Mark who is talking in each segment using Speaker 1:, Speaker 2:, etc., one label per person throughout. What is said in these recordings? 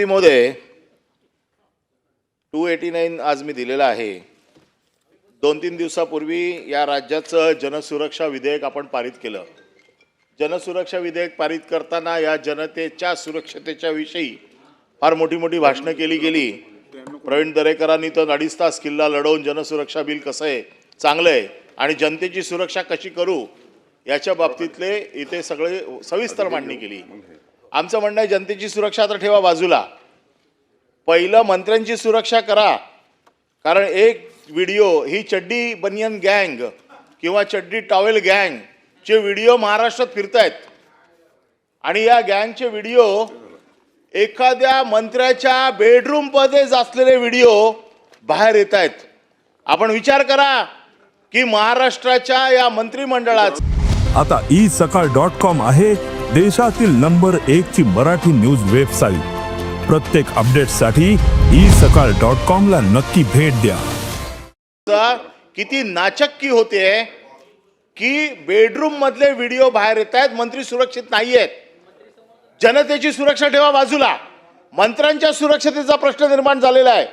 Speaker 1: सभापती महोदय to eighty nine आज मी दिलेला आहे. दोन तीन दिवसापूर्वी या राज्याचं जनसुरक्षा विधेयक आपण पारित केलं. जनसुरक्षा विधेयक पारित करताना या जनतेच्या सुरक्षतेच्या विषयी फार मोठी मोठी भाषणं केली गेली. प्रवीण दरेकरांनी तर अडीच तास किल्ला लढवून जनसुरक्षा बिल कसं आहे चांगलं आहे आणि जनतेची सुरक्षा कशी करू याच्या बाबतीतले इथे सगळे सविस्तर मांडणी केली. आमचं म्हणणं आहे जनतेची सुरक्षा तर ठेवा बाजूला. पहिलं मंत्र्यांची सुरक्षा करा. कारण एक व्हिडिओ ही चड्डी बनियन गँग किंवा चड्डी टॉवेल गँग चे व्हिडिओ महाराष्ट्रात फिरत आहेत आणि या गँगचे व्हिडिओ एखाद्या मंत्र्याच्या बेडरूममध्ये असलेले व्हिडिओ बाहेर येत आहेत आपण विचार करा की महाराष्ट्राच्या या मंत्रिमंडळात
Speaker 2: आता ई सकाळ डॉट कॉम आहे. देशातील नंबर एक ची मराठी न्यूज वेबसाईट. प्रत्येक अपडेटसाठी ई सकाळ डॉट कॉम ला नक्की भेट द्या.
Speaker 1: किती नाचक्की होते की बेडरूम मधले व्हिडिओ बाहेर येत आहेत मंत्री सुरक्षित नाही आहेत जनतेची सुरक्षा ठेवा बाजूला. मंत्र्यांच्या सुरक्षतेचा प्रश्न निर्माण झालेला आहे.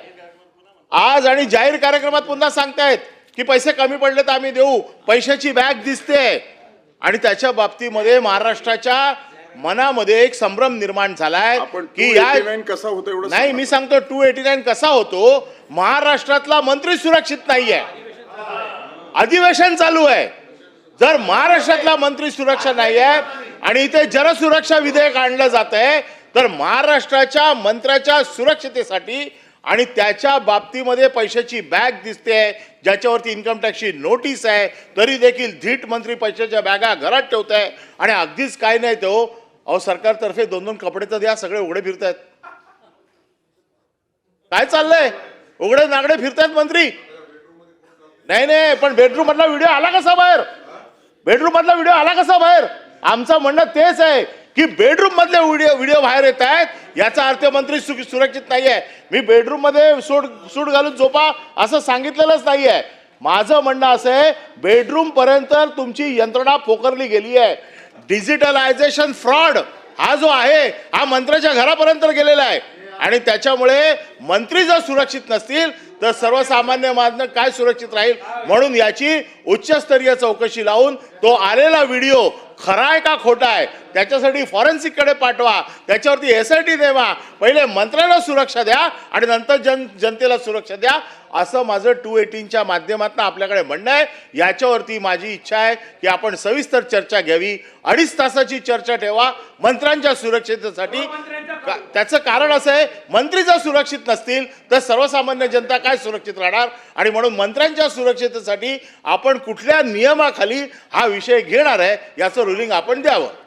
Speaker 1: आज आणि जाहीर कार्यक्रमात पुन्हा सांगतायत की पैसे कमी पडले तर आम्ही देऊ. पैशाची बॅग दिसते. आणि त्याच्या बाबतीमध्ये महाराष्ट्राच्या मनामध्ये एक संभ्रम निर्माण झालाय की या
Speaker 3: 289 कसा होतो एवढं
Speaker 1: नाही. मी सांगतो टू एटी नाईन कसा होतो? महाराष्ट्रातला मंत्री सुरक्षित नाहीये. अधिवेशन चालू आहे. जर महाराष्ट्रातला मंत्री सुरक्षा नाही आहे आणि इथे जनसुरक्षा विधेयक आणलं जात आहे तर महाराष्ट्राच्या मंत्र्याच्या सुरक्षतेसाठी आणि त्याच्या बाबतीमध्ये पैशाची बॅग दिसते ज्याच्यावरती इन्कम टॅक्सची नोटीस आहे तरी देखील धीट मंत्री पैशाच्या बॅगा घरात ठेवत आहे. आणि अगदीच काय नाही तो अहो सरकारतर्फे दोन दोन कपडे तर द्या सगळे उघडे फिरतायत. काय चाललंय? उघडे नागडे फिरतायत मंत्री? नाही नाही पण बेडरूम मधला व्हिडिओ आला कसा बाहेर? बेडरूम मधला व्हिडिओ आला कसा बाहेर? आमचं म्हणणं तेच आहे की बेडरूम मधले व्हिडिओ व्हिडिओ बाहेर येत आहेत. याचा अर्थ मंत्री सु- सुरक्षित नाही आहे मी बेडरूममध्ये सूट सूट घालून झोपा असं सांगितलेलंच नाही आहे माझं म्हणणं असं आहे बेडरूम पर्यंत तुमची यंत्रणा पोकरली गेली आहे. डिजिटलायझेशन फ्रॉड हा जो आहे हा मंत्र्याच्या घरापर्यंत गेलेला आहे. आणि त्याच्यामुळे मंत्री जर सुरक्षित नसतील तर सर्वसामान्य मानव काय सुरक्षित राहील? म्हणून याची उच्चस्तरीय चौकशी लावून तो आलेला व्हिडिओ खरा आहे का खोटा आहे? त्याच्यासाठी फॉरेन्सिककडे पाठवा त्याच्यावरती एस आय टी देवा. पहिले मंत्र्याला सुरक्षा द्या आणि नंतर जन जनतेला सुरक्षा द्या. असं माझं टू एटीनच्या माध्यमातून आपल्याकडे म्हणणं आहे. याच्यावरती माझी इच्छा आहे की आपण सविस्तर चर्चा घ्यावी. अडीच तासाची चर्चा ठेवा. मंत्र्यांच्या सुरक्षितेसाठी का- त्याचं कारण असं आहे मंत्री जर सुरक्षित नसतील तर सर्वसामान्य जनता काय सुरक्षित राहणार? आणि म्हणून मंत्र्यांच्या सुरक्षितेसाठी आपण कुठल्या नियमाखाली हा विषय घेणार आहे याचं रुलिंग आपण द्यावं.